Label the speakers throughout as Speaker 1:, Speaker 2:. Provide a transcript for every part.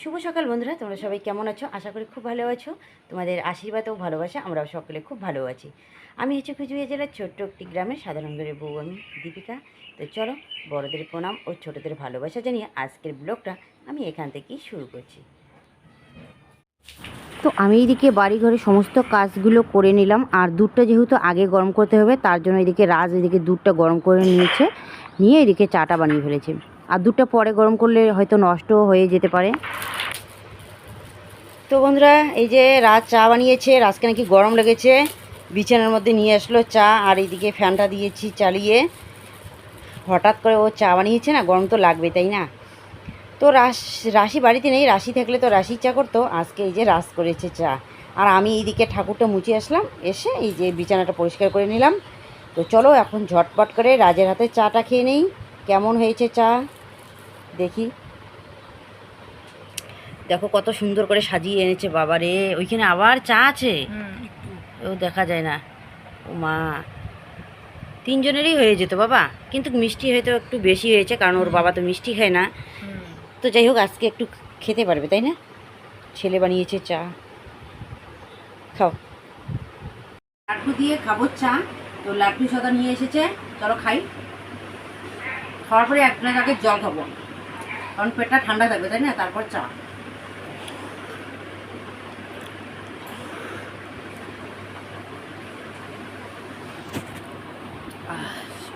Speaker 1: শুভ সকাল বন্ধুরা, তোমরা সবাই কেমন আছো? আশা করি খুব ভালো আছো। তোমাদের আশীর্বাদ ও ভালোবাসা, আমরাও সকলে খুব ভালো আছি। আমি হচ্ছে কুচবিহার জেলার ছোট্ট একটি গ্রামের সাধারণ ঘরের বউ, আমি দীপিকা। তো চলো, বড়দের প্রণাম ও ছোটদের ভালোবাসা জানিয়ে আজকের ব্লগটা আমি এখান থেকেই শুরু করছি। তো আমি এদিকে বাড়ি ঘরে সমস্ত কাজগুলো করে নিলাম, আর দুধটা যেহেতু আগে গরম করতে হবে, তার জন্য এদিকে রাজ এদিকে দুধটা গরম করে নিয়েছে, নিয়ে এদিকে চাটা বানিয়ে ফেলেছে। আর দুধটা পরে গরম করলে হয়তো নষ্ট হয়ে যেতে পারে। তো বন্ধুরা, এই যে রাজ চা বানিয়েছে রাজকে নাকি গরম লেগেছে, বিছানার মধ্যে নিয়ে আসলো চা, আর এইদিকে ফ্যানটা দিয়েছি চালিয়ে। হঠাৎ করে ও চা বানিয়েছে না, গরম তো লাগবে তাই না? তো রাস রাশি বাড়িতে নেই, রাশি থাকলে তো রাশি চা করতো, আজকে এই যে রাস করেছে চা। আর আমি এইদিকে ঠাকুরটা মুছে আসলাম, এসে এই যে বিছানাটা পরিষ্কার করে নিলাম। তো চলো এখন ঝটপট করে রাজের হাতে চাটা খেয়ে নেই, কেমন হয়েছে চা? দেখি। দেখো কত সুন্দর করে সাজিয়ে এনেছে বাবা রে। ওইখানে আবার চা আছে? ও দেখা যায় না। ও মা। তিনজনেরই হয়ে যেত বাবা। কিন্তু মিষ্টি হয়তো একটু বেশি হয়েছে কারণ ওর বাবা তো মিষ্টি খায় না। তো যাই হোক আজকে একটু খেতে পারবে তাই না? ছেলে বানিয়েছে চা। খাও। লাড্ডু দিয়ে খাব চা। তো লাড্ডু সাদা নিয়ে এসেছে। চলো খাই। খাওয়ার পরে এক আগে জল খাব। কারণ পেটটা ঠান্ডা থাকবে, তাই না? তারপর চা।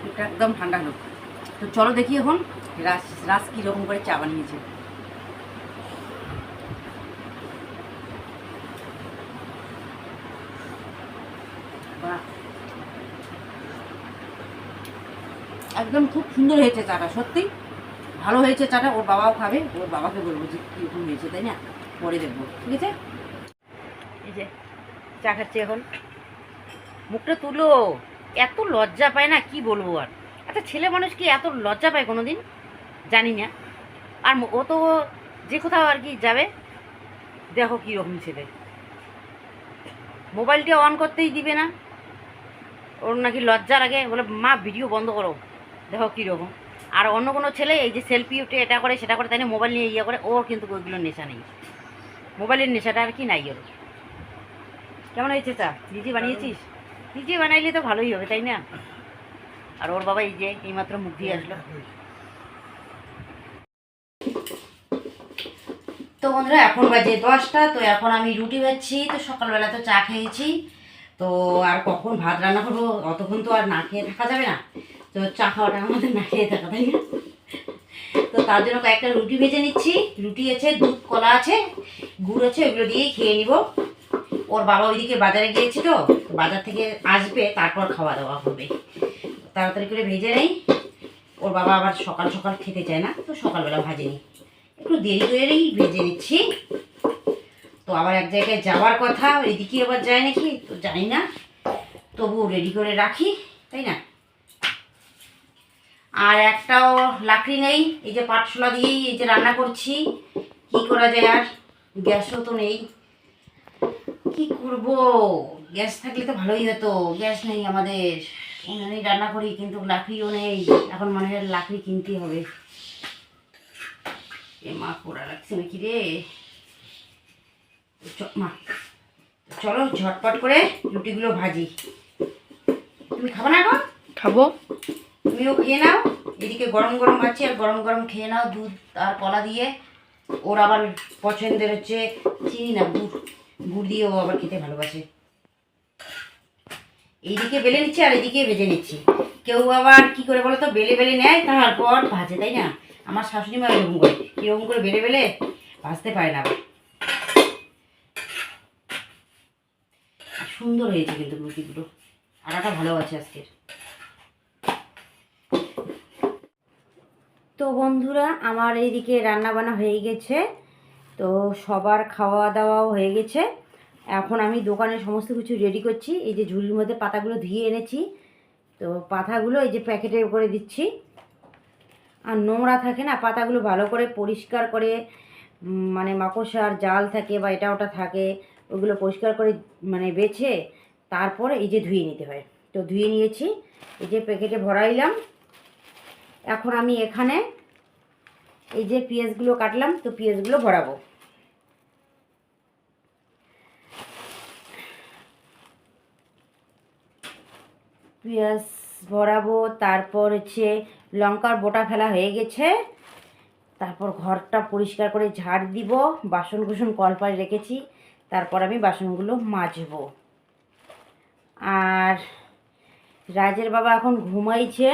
Speaker 1: পেটটা একদম ঠান্ডা হলো তো চলো দেখি এখন রাস রাস কীরকম করে চা বানিয়েছে। একদম খুব সুন্দর হয়েছে চাটা, সত্যি? ভালো হয়েছে চাটা ওর বাবাও খাবে, ওর বাবাকে বলব যে কীরকম হয়েছে, তাই না? পরে দেখব, ঠিক আছে? এই যে, চা খাচ্ছি এখন। মুখটা তুলো, এত লজ্জা পায় না, কি বলব আর? একটা ছেলে মানুষ কি এত লজ্জা পায় কোনো দিন জানি না। আর ও তো যে কোথাও আর কি যাবে, দেখো কীরকম ছেলে। মোবাইলটা অন করতেই দিবে না। ওর নাকি লজ্জা লাগে, বলে, মা ভিডিও বন্ধ করো। দেখো কীরকম আর অন্য কোনো ছেলে এই যে সেলফি উঠে এটা করে, সেটা করে, তাই মোবাইল নিয়ে ইয়ে করে, ওর কিন্তু ওইগুলোর নেশা নেই। মোবাইলের নেশাটা আর কি নাই ওর। কেমন হয়েছে চা নিজে বানিয়েছিস? নিজে বানাইলে তো ভালোই হবে, তাই না? আর ওর বাবা এই যে, এইমাত্র মুখ দিয়ে আসলো। তো বন্ধুরা, এখন বাজে দশটা, তো এখন আমি রুটি ভাজছি তো সকালবেলা তো চা খেয়েছি। তো আর কখন ভাত রান্না করব? অতক্ষণ তো আর না খেয়ে থাকা যাবে না। তো চা খাওয়াটা আমাদের না খেয়ে থাকা, তাই না? তো তার জন্য কয়েকটা রুটি ভেজে নিচ্ছি। রুটি আছে, দুধ, কলা আছে, গুড় আছে, ওগুলো দিয়েই খেয়ে নিব। ওর বাবা ওইদিকে বাজারে গিয়েছে তো বাজার থেকে আসবে, তারপর খাওয়া দাওয়া হবে। তাড়াতাড়ি করে ভেজে নেই। ওর বাবা আবার সকাল সকাল খেতে চায় না, তো সকালবেলা ভাজে নিই একটু দেরি করেই ভেজে নিচ্ছি। তো আবার এক জায়গায় যাওয়ার কথা এদিকে আবার যায় নাকি, তো জানি না। তবু রেডি করে রাখি, তাই না? আর একটাও লাকড়ি নেই, এই যে পাটশোলা দিয়েই এই যে রান্না করছি। কি করা যায় আর? গ্যাসও তো নেই। কি করব? গ্যাস থাকলে তো ভালোই হতো, গ্যাস নেই আমাদের। উনুনেই রান্না করি, কিন্তু লাকড়িও নেই। এখন মনে হয় লাকড়ি কিনতে হবে। এ মা, পোড়া লাগছে নাকি রে? মা, চলো ঝটপট করে রুটিগুলো ভাজি। তুমি খাব না এখন?
Speaker 2: খাব।
Speaker 1: তুমিও খেয়ে নাও, এদিকে গরম গরম আছে আর গরম গরম খেয়ে নাও, দুধ আর কলা দিয়ে। ওর আবার পছন্দের হচ্ছে চিনি না, গুড়। গুড় দিয়ে ও আবার খেতে ভালোবাসে। এইদিকে বেলে নিচ্ছি আর এদিকে ভেজে নিচ্ছি। কেউ আবার কি করে বলো তো বেলে বেলে নেয়, তারপর ভাজে, তাই না? আমার শাশুড়ি মা এরকম করে কীরকম করে বেলে বেলে ভাজতে পারে না সুন্দর হয়েছে কিন্তু রুটিগুলো আটাটা ভালো আছে আজকের। তো বন্ধুরা, আমার এইদিকে রান্না বান্না হয়ে গেছে। তো সবার খাওয়া দাওয়াও হয়ে গেছে। এখন আমি দোকানে সমস্ত কিছু রেডি করছি। এই যে ঝুড়ির মধ্যে পাতাগুলো ধুয়ে এনেছি। তো পাতাগুলো এই যে প্যাকেটে করে দিচ্ছি। আর নোংরা থাকে না, পাতাগুলো ভালো করে পরিষ্কার করে মানে মাকড়সার জাল থাকে বা এটা ওটা থাকে, ওগুলো পরিষ্কার করে মানে বেছে, তারপরে এই যে ধুয়ে নিতে হয়। তো ধুয়ে নিয়েছি, এই যে প্যাকেটে ভরাইলাম। এখন আমি এখানে এই যে পিঁয়াজগুলো কাটলাম, তো পিঁয়াজগুলো ভরাবো। পেঁয়াজ ভরাবো, তারপর হচ্ছে লঙ্কার বোটা ফেলা হয়ে গেছে। তারপর ঘরটা পরিষ্কার করে ঝাড় দিব, বাসন কুসন কলপায় রেখেছি, তারপর আমি বাসনগুলো মাজব। আর রাজের বাবা এখন ঘুমাইছে।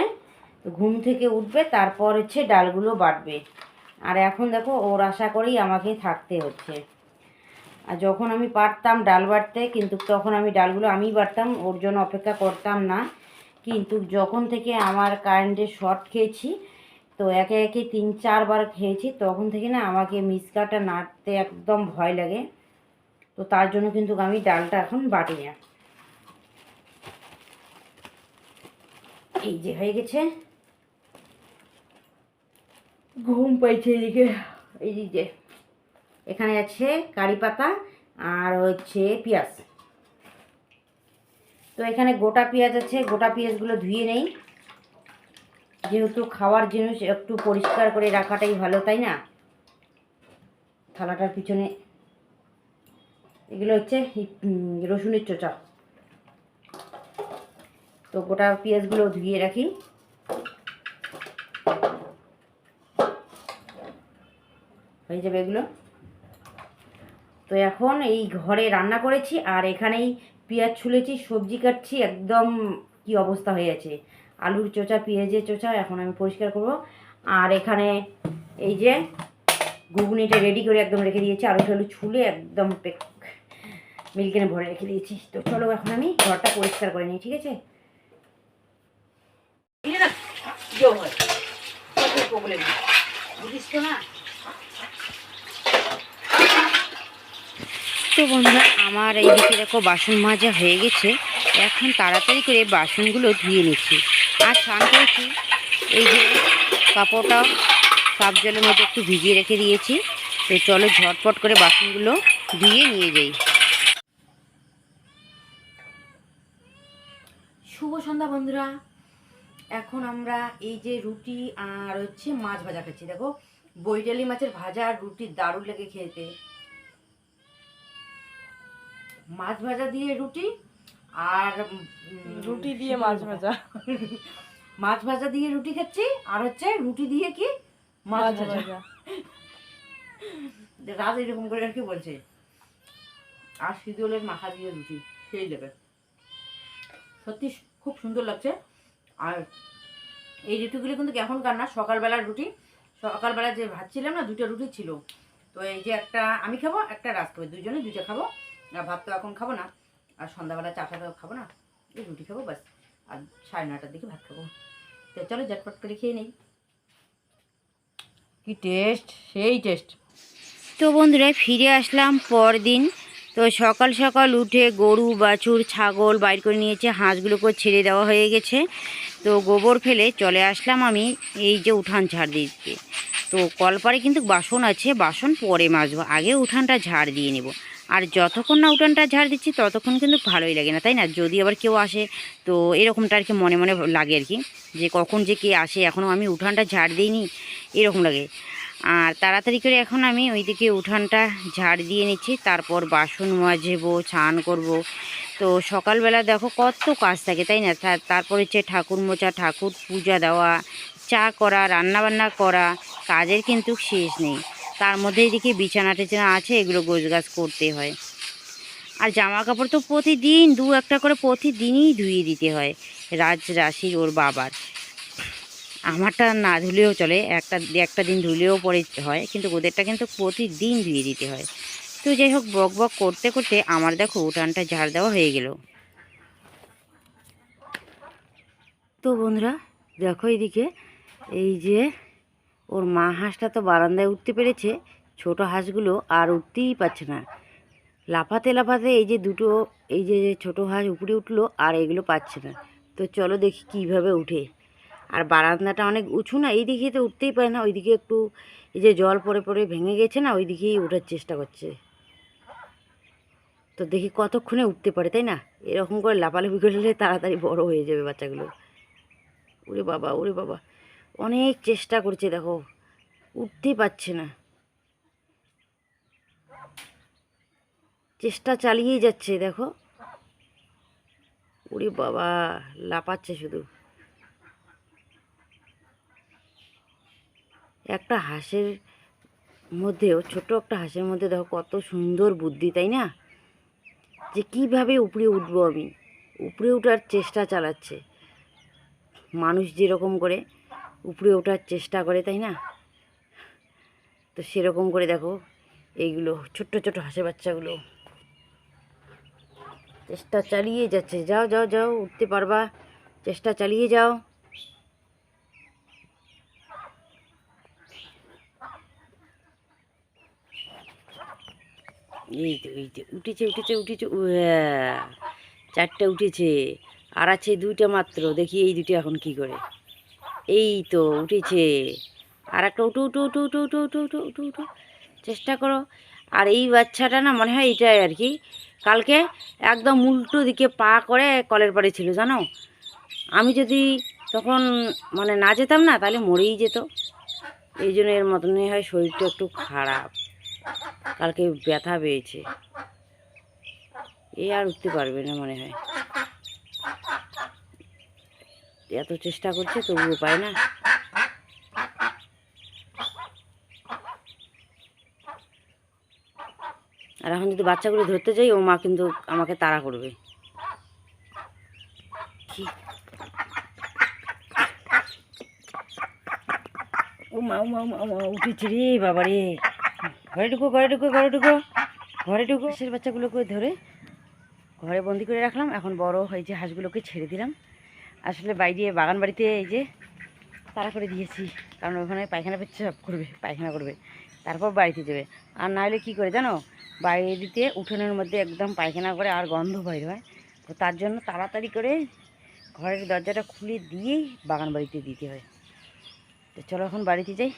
Speaker 1: ঘুম থেকে উঠবে, তারপর হচ্ছে ডালগুলো বাটবে। আর এখন দেখো, ওর আশা করেই আমাকে থাকতে হচ্ছে। আর যখন আমি পারতাম ডাল বাটতে, কিন্তু তখন আমি ডালগুলো আমিই বাটতাম, ওর জন্য অপেক্ষা করতাম না। কিন্তু যখন থেকে আমার কারেন্টের শর্ট খেয়েছি, তো একে একে তিন চারবার খেয়েছি, তখন থেকে না আমাকে মিসকাটা নাড়তে একদম ভয় লাগে। তো তার জন্য কিন্তু আমি ডালটা এখন বাটি না। এই যে হয়ে গেছে। ঘুম পাইছে এদিকে এই এখানে আছে কারি পাতা আর হচ্ছে পেঁয়াজ। তো এখানে গোটা পেঁয়াজ আছে, গোটা পেঁয়াজগুলো ধুয়ে নেই। যেহেতু খাওয়ার জিনিস একটু পরিষ্কার করে রাখাটাই ভালো, তাই না? থালাটার পিছনে। এগুলো হচ্ছে রসুনের চোচা। তো গোটা পেঁয়াজগুলো ধুয়ে রাখি। হয়ে যাবে এগুলো। তো এখন এই ঘরে রান্না করেছি আর এখানেই পেঁয়াজ ছুলেছি, সবজি কাটছি, একদম কি অবস্থা হয়ে আছে আলুর চোচা, পেঁয়াজের চোচা এখন আমি পরিষ্কার করব। আর এখানে এই যে ঘুগনিটা রেডি করে একদম রেখে দিয়েছি, আলু টালু ছুলে একদম মিল্কেনে ভরে রেখে দিয়েছি। তো চলো এখন আমি ঘরটা পরিষ্কার করে নিই, ঠিক আছে? বুঝিস তো না? তো বন্ধুরা, আমার এই দিকে দেখো বাসন মাজা হয়ে গেছে। এখন তাড়াতাড়ি করে বাসনগুলো ধুয়ে নিচ্ছি। আর স্নান করেছি। এই যে কাপড়টা সাফ জলের মধ্যে একটু ভিজিয়ে রেখে দিয়েছি। তো চলো ঝটপট করে বাসনগুলো ধুয়ে নিয়ে যাই। শুভ সন্ধ্যা বন্ধুরা। এখন আমরা এই যে রুটি আর হচ্ছে মাছ ভাজা খাচ্ছি। দেখো বৈডালি মাছের ভাজা আর রুটি দারুণ লেগে খেতে। মাছ ভাজা দিয়ে রুটি আর
Speaker 2: রুটি দিয়ে মাছ ভাজা।
Speaker 1: মাছ ভাজা দিয়ে রুটি খাচ্ছি আর হচ্ছে রুটি দিয়ে কি মাছ ভাজা। রাত এরকম করে আর কি বলছে। আর সিদুলের মাখা দিয়ে রুটি সেই দেবে। সত্যি খুব সুন্দর লাগছে। আর এই রুটিগুলো কিন্তু এখনকার না সকালবেলার রুটি। সকালবেলা যে ভাত ছিলাম না দুটো রুটি ছিল। তো এই যে একটা আমি খাব একটা রাত খাব দুজনে দুটো খাব। আর ভাত তো এখন খাব না, আর সন্ধ্যাবেলা চাটা তো খাব না, এই রুটি খাব ব্যাস, আর সাড়ে নটার দিকে ভাত খাব। তো চলো ঝটপট করে খেয়ে নেই। কি টেস্ট সেই টেস্ট তো বন্ধুরা, ফিরে আসলাম পরদিন। তো সকাল সকাল উঠে গরু, বাছুর, ছাগল বাইর করে নিয়েছে, হাঁসগুলোকে ছেড়ে দেওয়া হয়ে গেছে। তো গোবর ফেলে চলে আসলাম আমি এই যে উঠান ঝাড় দিতে। তো কলপারে কিন্তু বাসন আছে, বাসন পরে মাজবো, আগে উঠানটা ঝাড় দিয়ে নেব। আর যতক্ষণ না উঠানটা ঝাড় দিচ্ছি, ততক্ষণ কিন্তু ভালোই লাগে না, তাই না? যদি আবার কেউ আসে, তো এরকমটা আর কি মনে মনে লাগে আর কি, যে কখন যে কে আসে এখনও আমি উঠানটা ঝাড় দিইনি, এরকম লাগে। আর তাড়াতাড়ি করে এখন আমি ওইদিকে উঠানটা ঝাড় দিয়ে নিচ্ছি, তারপর বাসন মাজবো, স্নান করব। তো সকালবেলা দেখো কত কাজ থাকে, তাই না? তার- তারপর হচ্ছে ঠাকুর মোচা ঠাকুর পূজা দেওয়া, চা করা, রান্নাবান্না করা, কাজের কিন্তু শেষ নেই। তার মধ্যে এদিকে বিছানা টিছানা আছে, এগুলো গোছগাছ করতে হয়। আর জামা কাপড় তো প্রতিদিন দু একটা করে প্রতিদিনই ধুয়ে দিতে হয়, রাজ রাশির ওর বাবার। আমারটা না ধুলেও চলে, একটা একটা দিন ধুলেও পরে হয়, কিন্তু ওদেরটা কিন্তু প্রতিদিন ধুয়ে দিতে হয়। তো যাই হোক, বক বক করতে করতে আমার দেখো উঠানটা ঝাড় দেওয়া হয়ে গেল। তো বন্ধুরা, দেখো এদিকে, এই যে ওর মা হাঁসটা তো বারান্দায় উঠতে পেরেছে, ছোট হাঁসগুলো আর উঠতেই পারছে না। লাফাতে লাফাতে এই যে দুটো, এই যে ছোট হাঁস উপরে উঠল আর এগুলো পাচ্ছে না। তো চলো দেখি কীভাবে উঠে। আর বারান্দাটা অনেক উঁচু না, এই দিকে তো উঠতেই পারে না, ওইদিকে একটু এই যে জল পড়ে পড়ে ভেঙে গেছে না ওই দিকেই ওঠার চেষ্টা করছে। তো দেখি কতক্ষণে উঠতে পারে, তাই না? এরকম করে লাফালাফি করলে তাড়াতাড়ি বড় হয়ে যাবে বাচ্চাগুলো। ওরে বাবা ওরে বাবা। অনেক চেষ্টা করছে, দেখো। উঠতেই পারছে না। চেষ্টা চালিয়েই যাচ্ছে, দেখো। ওরে বাবা, লাপাচ্ছে শুধু। একটা হাঁসের মধ্যেও ছোট একটা হাঁসের মধ্যে দেখো কত সুন্দর বুদ্ধি, তাই না? যে কীভাবে উপরে উঠবো আমি? উপরে উঠার চেষ্টা চালাচ্ছে। মানুষ যেরকম করে উপরে ওঠার চেষ্টা করে, তাই না? তো সেরকম করে দেখো, এইগুলো ছোট্ট ছোট হাঁসের বাচ্চাগুলো। চেষ্টা চালিয়ে যাচ্ছে। যাও যাও যাও, উঠতে পারবা। চেষ্টা চালিয়ে যাও। এই তো এই তো, উঠেছে উঠেছে উঠেছে চারটে উঠেছে। আর আছে দুইটা মাত্র। দেখি এই দুটো এখন কি করে। এই তো উঠেছে। আর একটা উঠো উঠো উঠো উঠো উঠো উঠো উঠো উঠো উঠো। চেষ্টা করো। আর এই বাচ্চাটা না মনে হয় এটাই আর কি। কালকে একদম উল্টো দিকে পা করে কলের পাড়ে ছিল, জানো? আমি যদি তখন মানে না যেতাম না, তাহলে মরেই যেত। এই জন্য এর মতনই হয় শরীরটা একটু খারাপ। কালকে ব্যথা পেয়েছে। এ আর উঠতে পারবে না মনে হয়। এত চেষ্টা করছে, তবুও পায় না। আর এখন যদি বাচ্চাগুলো ধরতে যাই, ও মা কিন্তু আমাকে তাড়া করবে। ও মা মা বাবা রে বাচ্চাগুলোকে ধরে ঘরে বন্দি করে রাখলাম। এখন বড় হয়েছে, হাঁসগুলোকে ছেড়ে দিলাম। আসলে বাইরে বাগান বাড়িতে এই যে তাড়া করে দিয়েছি। কারণ ওখানে পায়খানা পেচ্ছাপ করবে, পায়খানা করবে। তারপর বাড়িতে যাবে। আর নাহলে কি করে জানো? বাড়িতে উঠোনের মধ্যে একদম পায়খানা করে আর গন্ধ বাইর হয়। তো তার জন্য তাড়াতাড়ি করে ঘরের দরজাটা খুলে দিয়েই বাগান বাড়িতে দিতে হয়। তো চলো এখন বাড়িতে যাই।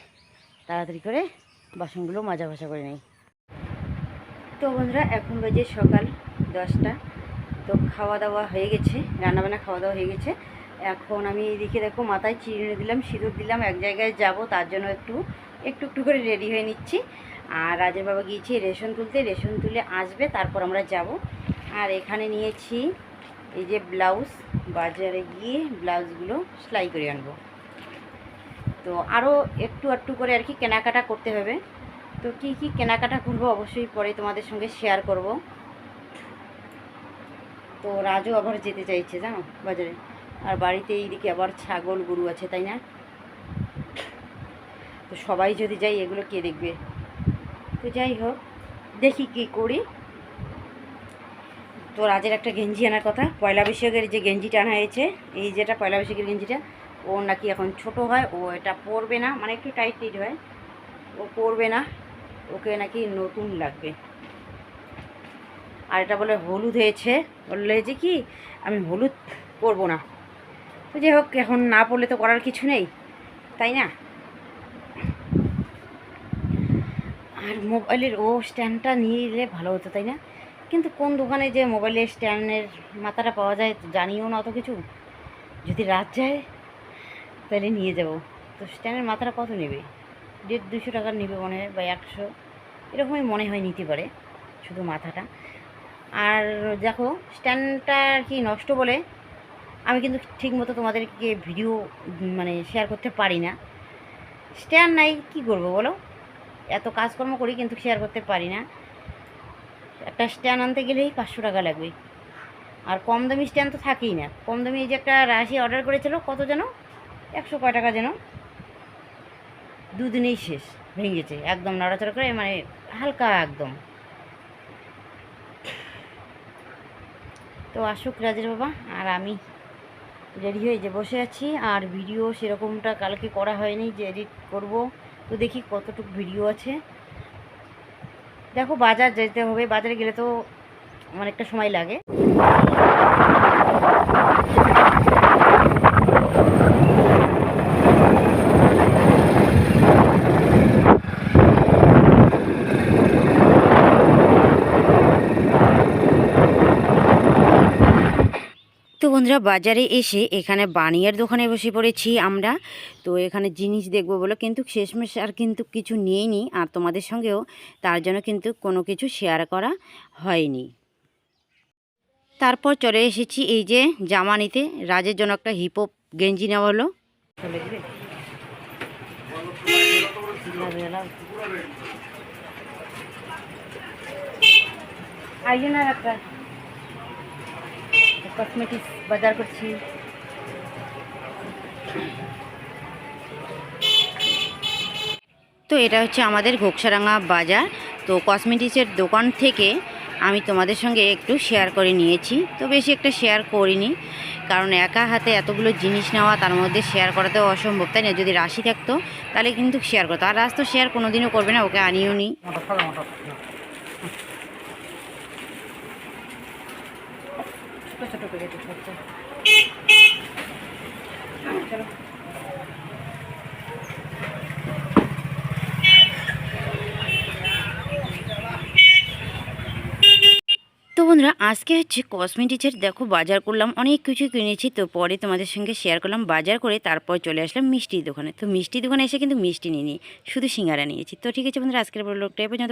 Speaker 1: তাড়াতাড়ি করে বাসনগুলো মাজা ভাসা করে নেই। তো বন্ধুরা, এখন বাজে সকাল দশটা। তো খাওয়া দাওয়া হয়ে গেছে, রান্নাবান্না খাওয়া দাওয়া হয়ে গেছে। এখন আমি এদিকে দেখো মাথায় চিড়ে দিলাম, সিঁদুর দিলাম, এক জায়গায় যাব, তার জন্য একটু একটু একটু করে রেডি হয়ে নিচ্ছি। আর রাজের বাবা গিয়েছি রেশন তুলতে, রেশন তুলে আসবে, তারপর আমরা যাব। আর এখানে নিয়েছি এই যে ব্লাউজ, বাজারে গিয়ে ব্লাউজগুলো সেলাই করে আনব। তো আরও একটু একটু করে আর কি কেনাকাটা করতে হবে। তো কি কি কেনাকাটা করব অবশ্যই পরে তোমাদের সঙ্গে শেয়ার করব। তো রাজও আবার যেতে চাইছে, জানো, বাজারে? আর বাড়িতে এইদিকে আবার ছাগল গরু আছে, তাই না? তো সবাই যদি যাই, এগুলো কে দেখবে? তো যাই হোক, দেখি কি করি। তো রাজের একটা গেঞ্জি আনার কথা। পয়লা বৈশাখের যে গেঞ্জিটা আনা হয়েছে, এই যেটা পয়লা বৈশাখের গেঞ্জিটা, ও নাকি এখন ছোট হয়, ও এটা পরবে না মানে একটু টাইট টাইট হয়। ও পরবে না, ওকে নাকি নতুন লাগবে। আর এটা বলে হলুদ হয়েছে, বললে যে কি, আমি হলুদ পরবো না। তো যাই হোক, এখন না পড়লে তো করার কিছু নেই, তাই না? আর মোবাইলের ও স্ট্যান্ডটা নিয়ে এলে ভালো হতো, তাই না? কিন্তু কোন দোকানে যে মোবাইলের স্ট্যান্ডের মাথাটা পাওয়া যায় জানিও না অত কিছু। যদি রাত যায়, তাহলে নিয়ে যাব। তো স্ট্যান্ডের মাথাটা কত নেবে? দেড় দুশো টাকা নেবে মনে হয় বা একশো। এরকমই মনে হয় নিতে পারে, শুধু মাথাটা। আর দেখো, স্ট্যান্ডটা কি নষ্ট বলে আমি কিন্তু ঠিকমতো তোমাদেরকে ভিডিও মানে শেয়ার করতে পারি না। স্ট্যান্ড নাই, কি করব বলো? এত কাজকর্ম করি কিন্তু শেয়ার করতে পারি না। একটা স্ট্যান্ড আনতে গেলেই পাঁচশো টাকা লাগবে। আর কম দামি স্ট্যান্ড তো থাকেই না। কম দামি এই যে একটা রাশি অর্ডার করেছিল, কত যেন? একশো কয় টাকা যেন? দুদিনেই শেষ, ভেঙেছে, একদম নড়াচড়া করে মানে হালকা একদম। তো আসুক রাজের বাবা, আর আমি রেডি হয়ে যে বসে আছি। আর ভিডিও সেরকমটা কালকে করা হয়নি যে এডিট করব। তো দেখি কতটুকু ভিডিও আছে। দেখো বাজার যেতে হবে। বাজারে গেলে তো অনেকটা সময় লাগে। বন্ধুরা, বাজারে এসে এখানে বানিয়ার দোকানে বসে পড়েছি আমরা। তো এখানে জিনিস দেখব বলে, কিন্তু শেষমেশ আর কিন্তু কিছু নিয়েইনি আর তোমাদের সঙ্গেও তার জন্য কিন্তু কোনো কিছু শেয়ার করা হয়নি। তারপর চলে এসেছি এই যে জামা নিতে। রাজের জন্য একটা হিপহপ গেঞ্জি নেওয়া হলো। দিবে একটা। কসমেটিক্স বাজার করছি। তো এটা হচ্ছে আমাদের ঘোকসারাঙ্গা বাজার। তো কসমেটিক্সের দোকান থেকে আমি তোমাদের সঙ্গে একটু শেয়ার করে নিয়েছি। তো বেশি একটা শেয়ার করিনি কারণ একা হাতে এতগুলো জিনিস নেওয়া তার মধ্যে শেয়ার করা তো অসম্ভব তাই না? যদি রাশি থাকতো তাহলে কিন্তু শেয়ার করতো। আর রাজ তো শেয়ার কোনোদিনও করবে না ওকে আনিও নি। ছোটো ছোটো করে একটু ছোট্ট। তো বন্ধুরা, আজকে হচ্ছে কসমেটিক্সের দেখো বাজার করলাম, অনেক কিছু কিনেছি, তো পরে তোমাদের সঙ্গে শেয়ার করলাম, বাজার করে তারপর চলে আসলাম মিষ্টির দোকানে তো মিষ্টির দোকানে এসে কিন্তু মিষ্টি নিয়ে শুধু সিঙ্গারা নিয়েছি তো ঠিক আছে বন্ধুরা, আজকের বড় লোকটা এ পর্যন্ত।